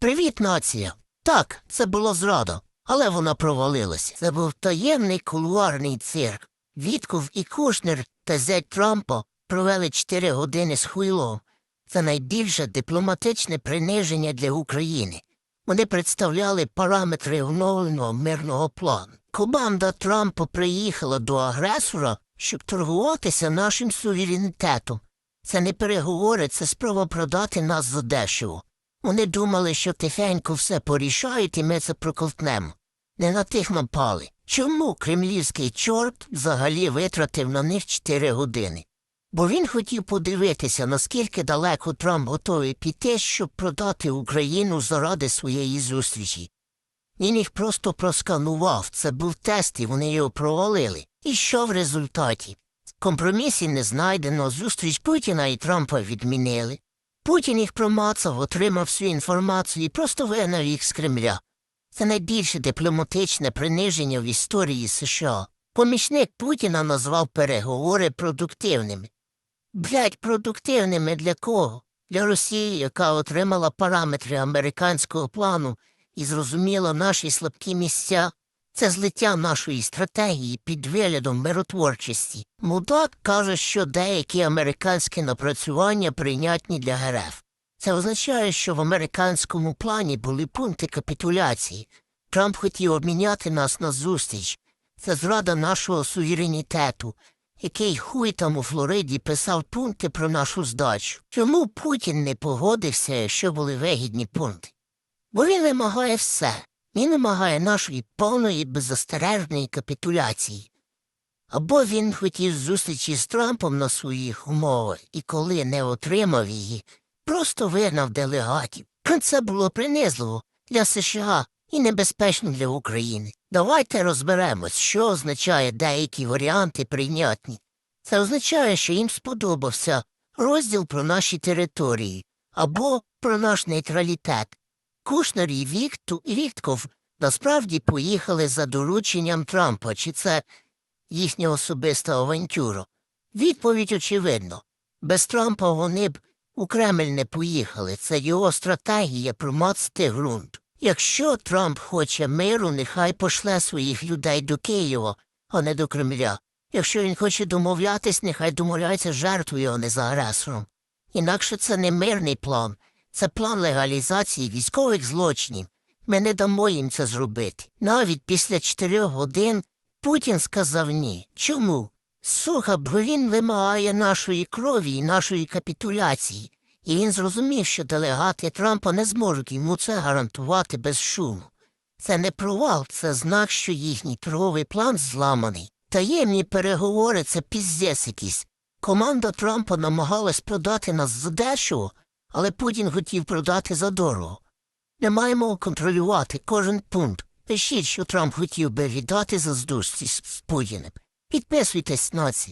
Привіт, нація. Так, це було зрада, але вона провалилася. Це був таємний кулуарний цирк. Вітков і Кушнер та зять Трампа провели чотири години з хуйлом. Це найбільше дипломатичне приниження для України. Вони представляли параметри оновленого мирного плану. Команда Трампа приїхала до агресора, щоб торгуватися нашим суверенітетом. Це не переговори, це спроба продати нас за дешево. Вони думали, що тихенько все порішають, і ми це проковтнемо. Не на тих напали. Чому кремлівський чорт взагалі витратив на них чотири години? Бо він хотів подивитися, наскільки далеко Трамп готовий піти, щоб продати Україну заради своєї зустрічі. Він їх просто просканував, це був тест, і вони його провалили. І що в результаті? Компромісів не знайдено, зустріч Путіна і Трампа відмінили. Путін їх промацав, отримав всю інформацію і просто вигнав їх з Кремля. Це найбільше дипломатичне приниження в історії США. Помічник Путіна назвав переговори продуктивними. Блять, продуктивними для кого? Для Росії, яка отримала параметри американського плану і зрозуміла наші слабкі місця. Це злиття нашої стратегії під виглядом миротворчості. Мудак каже, що деякі американські напрацювання прийнятні для ГРФ. Це означає, що в американському плані були пункти капітуляції. Трамп хотів обміняти нас на зустріч. Це зрада нашого суверенітету, який хуй там у Флориді писав пункти про нашу здачу. Чому Путін не погодився, якщо були вигідні пункти? Бо він вимагає все. Він вимагає нашої повної беззастережної капітуляції. Або він хотів зустрічі з Трампом на своїх умовах і коли не отримав її, просто вигнав делегатів. Це було принизливо для США і небезпечно для України. Давайте розберемось, що означає деякі варіанти прийнятні. Це означає, що їм сподобався розділ про наші території або про наш нейтралітет. Кушнер і Вікту, Вітков насправді поїхали за дорученням Трампа, чи це їхня особиста авантюра. Відповідь очевидно. Без Трампа вони б у Кремль не поїхали. Це його стратегія промацати ґрунт. Якщо Трамп хоче миру, нехай пошле своїх людей до Києва, а не до Кремля. Якщо він хоче домовлятись, нехай домовляється жертвою, а не за агресором. Інакше це не мирний план, це план легалізації військових злочинів. Ми не дамо їм це зробити. Навіть після чотирьох годин Путін сказав ні. Чому? Суха, бо він вимагає нашої крові і нашої капітуляції, і він зрозумів, що делегати Трампа не зможуть йому це гарантувати без шуму. Це не провал, це знак, що їхній торговий план зламаний. Таємні переговори це піздець. Команда Трампа намагалась продати нас за дешево, але Путін хотів продати задорого. Не маємо контролювати кожен пункт. Пишіть, що Трамп хотів би віддати за здушці з Путіним. Підписуйтесь, нація.